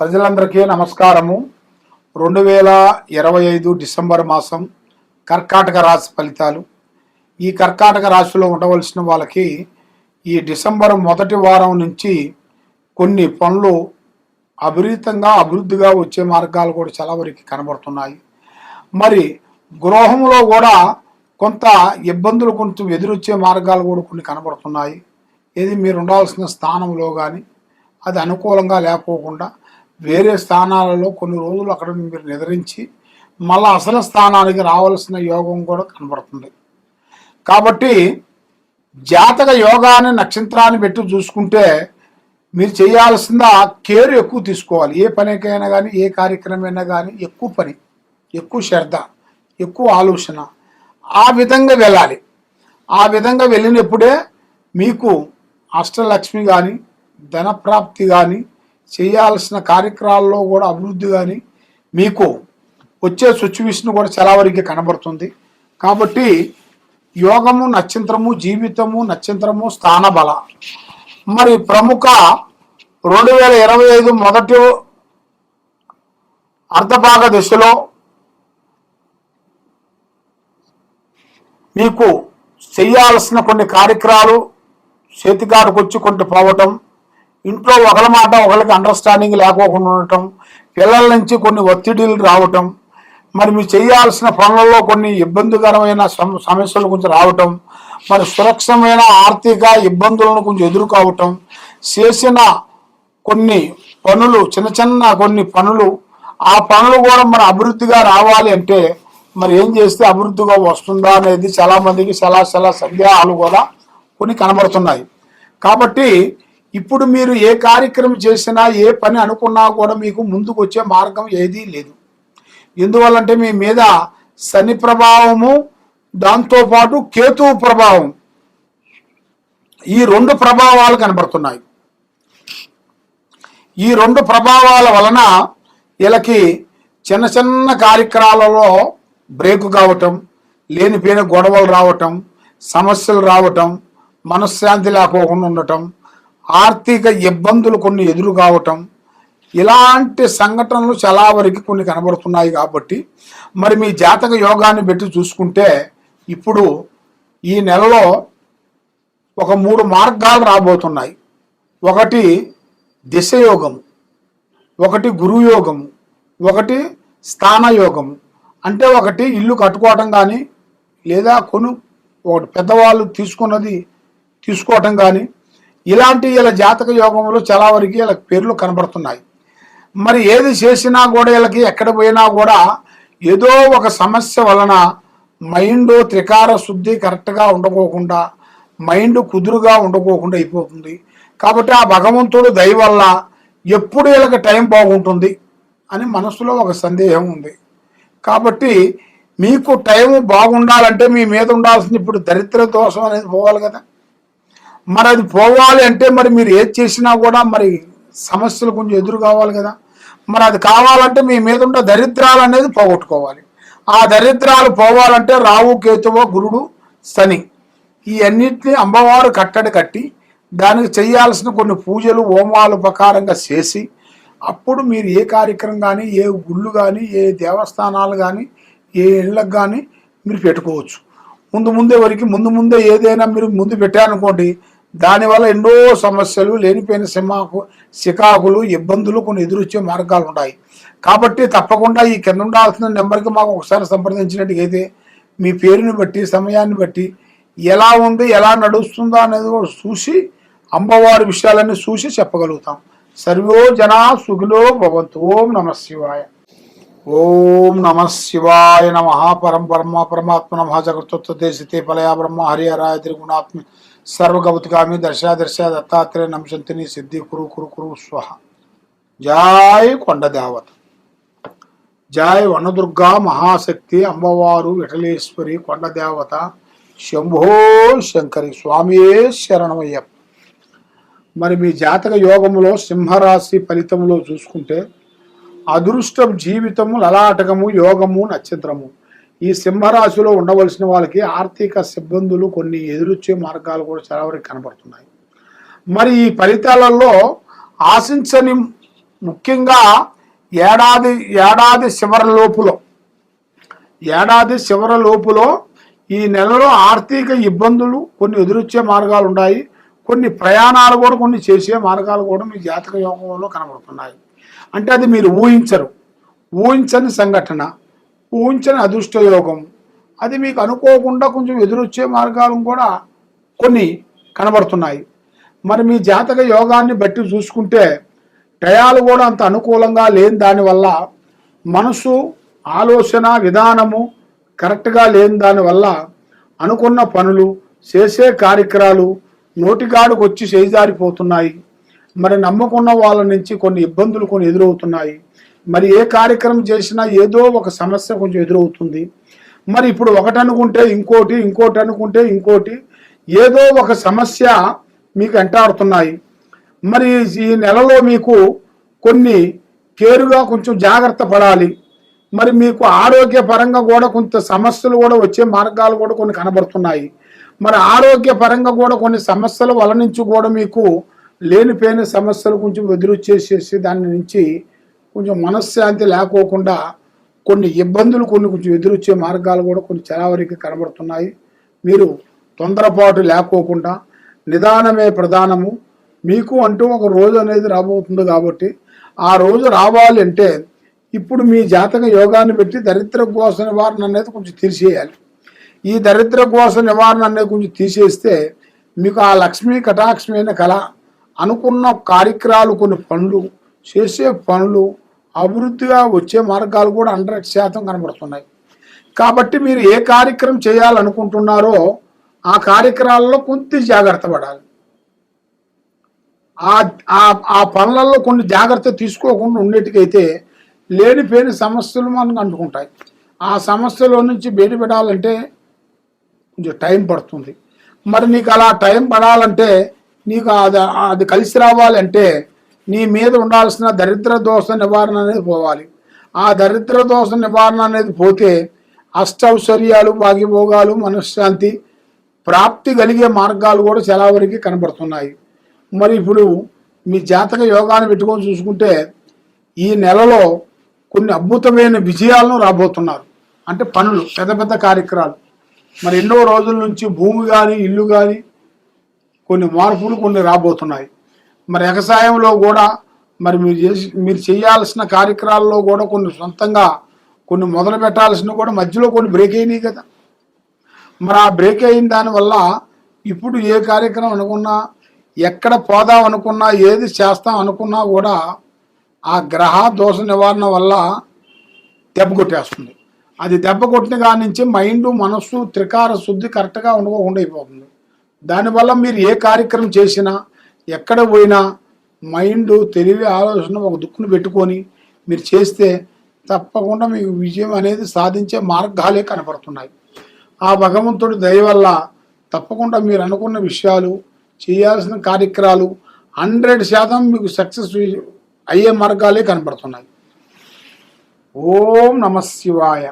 ప్రజలందరికీ నమస్కారము. రెండు వేల ఇరవై ఐదు డిసెంబర్ మాసం కర్కాటక రాశి ఫలితాలు. ఈ కర్కాటక రాశిలో ఉండవలసిన వాళ్ళకి ఈ డిసెంబర్ మొదటి వారం నుంచి కొన్ని పనులు అభిరీతంగా అభివృద్ధిగా వచ్చే మార్గాలు కూడా చాలా వరకు కనబడుతున్నాయి. మరి గృహంలో కూడా కొంత ఇబ్బందులు కొంచెం ఎదురొచ్చే మార్గాలు కూడా కొన్ని కనబడుతున్నాయి. ఏది మీరు ఉండాల్సిన స్థానంలో కానీ అది అనుకూలంగా లేకపోకుండా వేరే స్థానాలలో కొన్ని రోజులు అక్కడ మీరు నిద్రించి మళ్ళీ అసలు స్థానానికి రావాల్సిన యోగం కూడా కనబడుతుంది. కాబట్టి జాతక యోగాన్ని నక్షత్రాన్ని పెట్టి చూసుకుంటే మీరు చేయాల్సిందా కేర్ ఎక్కువ తీసుకోవాలి. ఏ పనికైనా కానీ ఏ కార్యక్రమైనా కానీ ఎక్కువ పని ఎక్కువ శ్రద్ధ ఎక్కువ ఆలోచన ఆ విధంగా వెళ్ళాలి. ఆ విధంగా వెళ్ళినప్పుడే మీకు అష్టలక్ష్మి కానీ ధనప్రాప్తి కానీ చేయాల్సిన కార్యక్రమాల్లో కూడా అభివృద్ధి కానీ మీకు వచ్చే సిచ్యువేషన్ కూడా చాలా వరకు కనబడుతుంది. కాబట్టి యోగము నక్షత్రము జీవితము నక్షత్రము స్థానబల. మరి ప్రముఖ రెండు వేల ఇరవై ఐదు మొదటి అర్ధభాగ దశలో మీకు చేయాల్సిన కొన్ని కార్యక్రమాలు చేతికాడికి కొంత పోవటం ఇంట్లో ఒకరి మాట ఒకరికి అండర్స్టాండింగ్ లేకోకుండా ఉండటం పిల్లల నుంచి కొన్ని ఒత్తిడిలు రావటం మరి మీరు చేయాల్సిన పనులలో కొన్ని ఇబ్బందికరమైన సమ- సమస్యలు కొంచెం రావటం మరి సురక్షమైన ఆర్థిక ఇబ్బందులను కొంచెం ఎదుర్కోవటం చేసిన కొన్ని పనులు చిన్న చిన్న కొన్ని పనులు ఆ పనులు కూడా మన అభివృద్ధిగా రావాలి అంటే మరి ఏం చేస్తే అభివృద్ధిగా వస్తుందా అనేది చాలామందికి చాలా చాలా సందేహాలు కూడా కొన్ని కనబడుతున్నాయి. కాబట్టి ఇప్పుడు మీరు ఏ కార్యక్రమం చేసినా ఏ పని అనుకున్నా కూడా మీకు ముందుకు వచ్చే మార్గం ఏదీ లేదు. ఎందువల్లంటే మీ మీద శని ప్రభావము దాంతోపాటు కేతువు ప్రభావం. ఈ రెండు ప్రభావాలు కనబడుతున్నాయి. ఈ రెండు ప్రభావాల వలన వీళ్ళకి చిన్న చిన్న కార్యక్రమాలలో బ్రేక్ కావటం లేనిపోయిన గొడవలు రావటం సమస్యలు రావటం మనశ్శాంతి లేకోకుండా ఉండటం ఆర్థిక ఇబ్బందులు కొన్ని ఎదురు కావటం ఇలాంటి సంఘటనలు చాలా వరకు కొన్ని కనబడుతున్నాయి కాబట్టి మరి మీ జాతక యోగాన్ని పెట్టి చూసుకుంటే ఇప్పుడు ఈ నెలలో ఒక మూడు మార్గాలు రాబోతున్నాయి. ఒకటి దిశయోగము ఒకటి గురుయోగము ఒకటి స్థానయోగము అంటే ఒకటి ఇల్లు కట్టుకోవటం కానీ లేదా కొను ఒకటి పెద్దవాళ్ళు తీసుకున్నది తీసుకోవటం కానీ ఇలాంటి ఇలా జాతక యోగంలో చాలా వరకు ఇలా పేర్లు కనబడుతున్నాయి. మరి ఏది చేసినా కూడా వీళ్ళకి ఎక్కడ పోయినా కూడా ఏదో ఒక సమస్య వలన మైండ్ త్రికార శుద్ధి కరెక్ట్గా ఉండకోకుండా మైండ్ కుదురుగా ఉండకోకుండా అయిపోతుంది. కాబట్టి ఆ భగవంతుడు దయ వల్ల ఎప్పుడు వీళ్ళకి టైం బాగుంటుంది అని మనసులో ఒక సందేహం ఉంది. కాబట్టి మీకు టైం బాగుండాలంటే మీ మీద ఉండాల్సిన ఇప్పుడు దరిద్ర దోషం అనేది పోవాలి కదా. మరి అది పోవాలి అంటే మరి మీరు ఏది చేసినా కూడా మరి సమస్యలు కొంచెం ఎదురు కావాలి కదా. మరి అది కావాలంటే మీ మీద ఉన్న దరిద్రాలు అనేది పోగొట్టుకోవాలి. ఆ దరిద్రాలు పోవాలంటే రావు కేతువ గురుడు శని ఈ అన్నిటిని అమ్మవారు కట్టడి కట్టి దానికి చేయాల్సిన కొన్ని పూజలు హోమాలు ప్రకారంగా చేసి అప్పుడు మీరు ఏ కార్యక్రమం కానీ ఏ గుళ్ళు కానీ ఏ దేవస్థానాలు కానీ ఏ ఇళ్ళకు కానీ మీరు పెట్టుకోవచ్చు. ముందు ముందే వరకు ముందు ముందే ఏదైనా మీరు ముందు పెట్టారనుకోండి దానివల్ల ఎన్నో సమస్యలు లేనిపోయిన సిమాకు సికాకులు ఇబ్బందులు కొన్ని ఎదురొచ్చే మార్గాలు ఉన్నాయి. కాబట్టి తప్పకుండా ఈ కింద ఉండాల్సిన నెంబర్కి మాకు ఒకసారి సంప్రదించినట్టుగైతే మీ పేరుని బట్టి సమయాన్ని బట్టి ఎలా ఉంది ఎలా నడుస్తుందో అనేది కూడా చూసి అమ్మవారి విషయాలన్నీ చూసి చెప్పగలుగుతాం. సర్వో జనా సుఖిలో భవంతు ఓం నమ శివాయ. ఓం నమ శివాయ నమ పరం పరమ పరమాత్మ నమ జగత్వ దేశితే పలయా బ్రహ్మ హరిహరాయ త్రిగుణాత్మ సర్వగవతికామి దర్శ దర్శ దత్తాత్రేయ నంశంతిని సిద్ధి కురు కురు కురు స్వహ. జాయ్ కొండ దేవత జాయ్ వనదుర్గా మహాశక్తి అమ్మవారు విఠలేశ్వరి కొండ దేవత శంభో శంకరి స్వామియే శరణమయ్యప్ప. మరి మీ జాతక యోగంలో సింహరాశి ఫలితంలో చూసుకుంటే అదృష్టం జీవితము లలాటకము యోగము నక్షత్రము. ఈ సింహరాశిలో ఉండవలసిన వాళ్ళకి ఆర్థిక సిబ్బందులు కొన్ని ఎదురొచ్చే మార్గాలు కూడా చాలా వరకు కనబడుతున్నాయి. మరి ఈ ఫలితాలలో ఆశించని ముఖ్యంగా ఏడాది ఏడాది చివరి లోపులో ఏడాది చివరి లోపులో ఈ నెలలో ఆర్థిక ఇబ్బందులు కొన్ని ఎదురొచ్చే మార్గాలు ఉన్నాయి. కొన్ని ప్రయాణాలు కూడా కొన్ని చేసే మార్గాలు కూడా మీ జాతక యోగంలో కనబడుతున్నాయి. అంటే అది మీరు ఊహించరు. ఊహించని సంఘటన ఊహించని అదృష్టయోగం. అది మీకు అనుకోకుండా కొంచెం ఎదురొచ్చే మార్గాలు కూడా కొన్ని కనబడుతున్నాయి. మరి మీ జాతక యోగాన్ని బట్టి చూసుకుంటే టయాలు కూడా అంత అనుకూలంగా లేని దానివల్ల మనసు ఆలోచన విధానము కరెక్ట్గా లేని దానివల్ల అనుకున్న పనులు చేసే కార్యక్రమాలు నోటిగాడుకు వచ్చి చేజారిపోతున్నాయి. మరి నమ్మకున్న వాళ్ళ నుంచి కొన్ని ఇబ్బందులు కొన్ని ఎదురవుతున్నాయి. మరి ఏ కార్యక్రమం చేసినా ఏదో ఒక సమస్య కొంచెం ఎదురవుతుంది. మరి ఇప్పుడు ఒకటి అనుకుంటే ఇంకోటి ఇంకోటి అనుకుంటే ఇంకోటి ఏదో ఒక సమస్య మీకు వెంటాడుతున్నాయి మరి ఈ నెలలో మీకు కొన్ని కేరుగా కొంచెం జాగ్రత్త పడాలి. మరి మీకు ఆరోగ్యపరంగా కూడా కొంత సమస్యలు కూడా వచ్చే మార్గాలు కూడా కొన్ని కనబడుతున్నాయి. మరి ఆరోగ్యపరంగా కూడా కొన్ని సమస్యల వల నుంచి కూడా మీకు లేనిపోయిన సమస్యలు కొంచెం ఎదురొచ్చేసేసి దాని నుంచి కొంచెం మనశ్శాంతి లేకోకుండా కొన్ని ఇబ్బందులు కొన్ని కొంచెం ఎదురొచ్చే మార్గాలు కూడా కొన్ని చాలా వరకు కనబడుతున్నాయి. మీరు తొందరపాటు లేకోకుండా నిదానమే ప్రధానము. మీకు అంటూ ఒక రోజు అనేది రాబోతుంది కాబట్టి ఆ రోజు రావాలి అంటే ఇప్పుడు మీ జాతక యోగాన్ని పెట్టి దరిద్ర కోస నివారణ అనేది కొంచెం తీసేయాలి ఈ దరిద్ర కోస నివారణ అనేది కొంచెం తీసేస్తే మీకు ఆ లక్ష్మీ కటాక్షమైన కళ అనుకున్న కార్యక్రమాలు కొన్ని పనులు చేసే పనులు అభివృద్ధిగా వచ్చే మార్గాలు కూడా హండ్రెడ్ శాతం కనబడుతున్నాయి. కాబట్టి మీరు ఏ కార్యక్రమం చేయాలనుకుంటున్నారో ఆ కార్యక్రమాల్లో కొంత జాగ్రత్త పడాలి. ఆ ఆ- ఆ పనులలో కొన్ని జాగ్రత్త తీసుకోకుండా ఉండేటికైతే లేనిపోయిన సమస్యలు మనకు అంటుకుంటాయి. ఆ సమస్యలో నుంచి బయటపడాలంటే కొంచెం టైం పడుతుంది. మరి నీకు అలా టైం పడాలంటే నీకు అది అది కలిసి రావాలంటే నీ మీద ఉండాల్సిన దరిద్ర దోష నివారణ అనేది పోవాలి. ఆ దరిద్ర దోష నివారణ అనేది పోతే అష్టౌశ్వర్యాలు భాగ్యభోగాలు మనశ్శాంతి ప్రాప్తి కలిగే మార్గాలు కూడా చాలా వరకు కనబడుతున్నాయి. మరి ఇప్పుడు మీ జాతక యోగాన్ని పెట్టుకొని చూసుకుంటే ఈ నెలలో కొన్ని అద్భుతమైన విజయాలను రాబోతున్నారు. అంటే పనులు పెద్ద పెద్ద కార్యక్రమాలు. మరి ఎన్నో రోజుల నుంచి భూమి కానీ ఇల్లు కానీ కొన్ని మార్పులు కొన్ని రాబోతున్నాయి. మరి వ్యవసాయంలో కూడా మరి మీరు చేసి మీరు చేయాల్సిన కార్యక్రమాల్లో కూడా కొన్ని సొంతంగా కొన్ని మొదలు పెట్టాల్సిన కూడా మధ్యలో కొన్ని బ్రేక్ అయినాయి కదా. మరి ఆ బ్రేక్ అయిన దానివల్ల ఇప్పుడు ఏ కార్యక్రమం అనుకున్నా ఎక్కడ పోదాం అనుకున్నా ఏది చేస్తాం అనుకున్నా కూడా ఆ గ్రహ దోష నివారణ వల్ల దెబ్బ కొట్టేస్తుంది. అది దెబ్బ కొట్టిన కాడి నుంచి మైండ్ మనస్సు త్రికార శుద్ధి కరెక్ట్గా ఉండకుండా అయిపోతుంది. దానివల్ల మీరు ఏ కార్యక్రమం చేసినా ఎక్కడ పోయినా మైండ్ తెలివి ఆలోచన ఒక దుక్కును పెట్టుకొని మీరు చేస్తే తప్పకుండా మీకు విజయం అనేది సాధించే మార్గాలే కనపడుతున్నాయి. ఆ భగవంతుడి దయ వల్ల తప్పకుండా మీరు అనుకున్న విషయాలు చేయాల్సిన కార్యక్రమాలు హండ్రెడ్ శాతం మీకు సక్సెస్ అయ్యే మార్గాలే కనపడుతున్నాయి. ఓం నమ శివాయ.